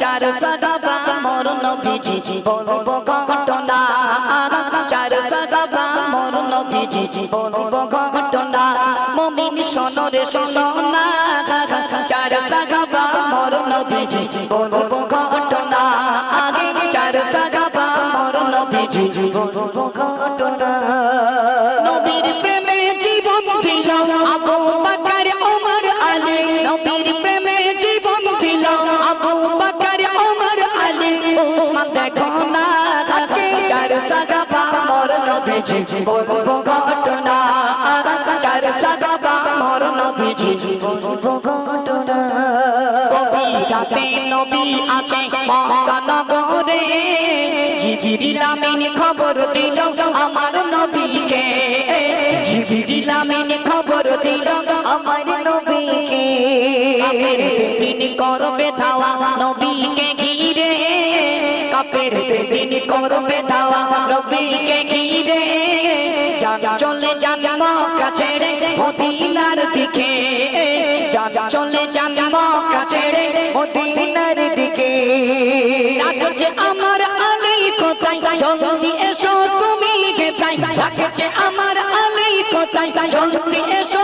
চার সাগাবা মোর নবীজি বলব ঘটনা। চার সাগাবা মোর নবীজি বলব ঘটনা। মমিন শোনো রে, শোনো না, চার সাগাবা মোর নবীজি বলব ঘটনা। চার সাগাবা মোর নবীজি বলব ঘটনা। নবীর প্রেমে জীবন দিল আবু বকর, ওমর আলী। নবীর প্রেমে নবীজি বলব ঘটনা চার সাগাবা মোর নবীজি বলব ঘটনা কবিরাতে নবী আছে মক্কা নগরে জিবরিল আমিন খবর দিল আমার দিন করবে নবীকে ঘিরে চলে ছেড়ে মদিনার দিকে। চলে ছেড়ে মদিনার দিকে। আমার আলী কোথায় এসো তুমি আমার আলী কোথায় এসো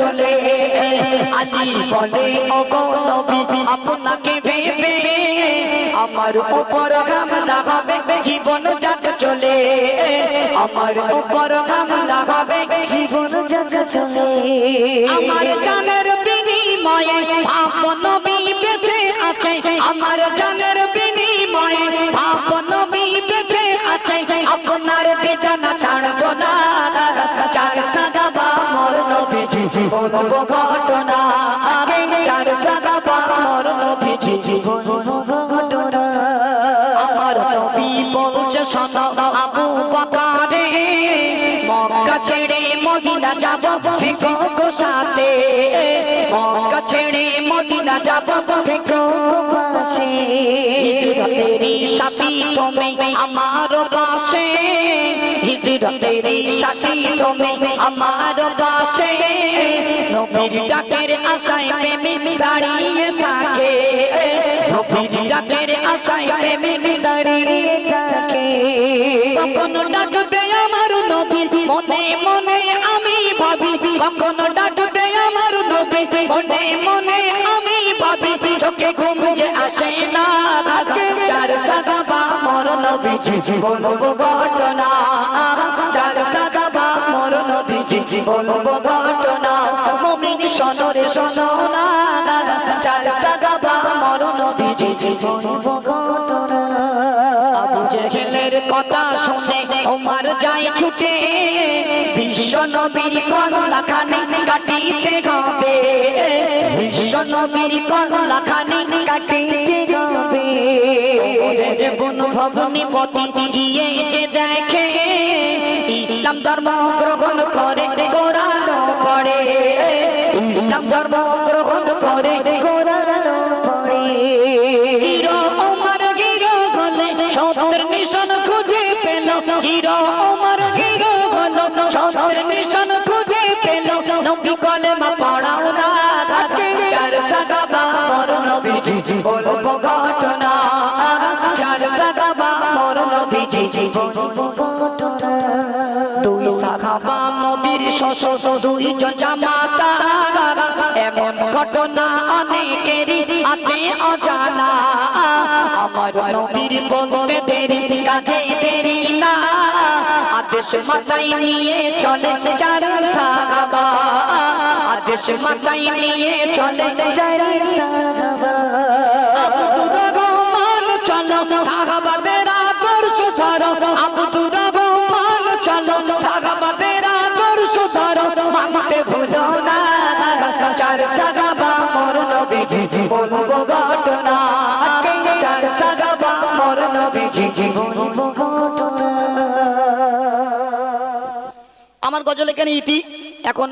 চলে। আলী বলে আপনাকে ভেবে আমার উপর ঘাম লাগাবে জীবন যাক চলে। আমার উপর ঘাম লাগাবে জীবন যাক চলে। আমার জানের বিনিময়ে আপন নবী বেঁচে আছে। আমার জানের বিনিময়ে আপন নবী বেঁচে আছে। আপনার বেচানা ছাড়বো না। নবীজি বলব ঘটনা চার সাগাবা মোর নবীজি বলব ঘটনা, আমার নবী বলছে, শোনো, আবু বকারে, মক্কা ছেড়ে মদিনা যাব শিখো গো সাথে। মক্কা ছেড়ে মদিনা যাব শিখো গো আমার পাশে। হিজরতেরি সাথী তুমি আমার পাশে। নবীর ডাকের আশায় প্রেমিক দাঁড়িয়ে থাকে। নবীর ডাকের আশায় প্রেমিক দাঁড়িয়ে থাকে। কখন ডাকবে আমার নবী? মনে মনে আমি ভাবি। কখন ডাকবে আমার নবী? মনে মনে আমি ভাবি। চোখে ঘুম যে আসে নবী বলব ঘটনা চার সাগাবা মোর নবী বলব ঘটনা মুমিন শোনরে শোনো না চার সাগাবা মোর নবী বলব ঘটনা আবু জেহেলের কথা শুনে ওমর যায় ছুটে। বিশ্ব নবীর কল্লা খানি কাটিতে বিশ্ব নবীর কল্লা খানি কাটিতে বোন ভগ্নি পতি দেখে। ইসলাম ধর্ম গ্রহণ করে গোরানো পড়ে। ইসলাম ধর্ম গ্রহণ করে গোরানো পড়ে। চির ওমর গিরো গলে সত্যের নিশান খুঁজে পেল। চির ওমর গিরো গলো সত্যের নিশান খুঁজে পেল। নবী কলেমা পড়াও না সাগাবা মোর নবীজি বলব ঘটনা চার সাগাবা মোর নবীজি বলব ঘটনা দুই সাগাবা নবীর শশত দুইজন জামাতা এমন ঘটনা অনেকেরই আছে অজানা। আমার নবীর বলতে দেরি, কাজে দেরি না। আদেশ মাথায় নিয়ে চলে চার সাহাবা আদেশ মাথায় নিয়ে চলে চার সাহাবা রহমান চলো সাহাবাদের আদর্শ ধরো আব্দুর রহমান চলো সাহাবাদের আদর্শ ধরো মানতে ভুলো না চার সাগাবা মোর নবীজি বলব ঘটনা। চার সাগাবা মোর নবীজি বলব ঘটনা। আমার গজল এখানে ইতি। এখন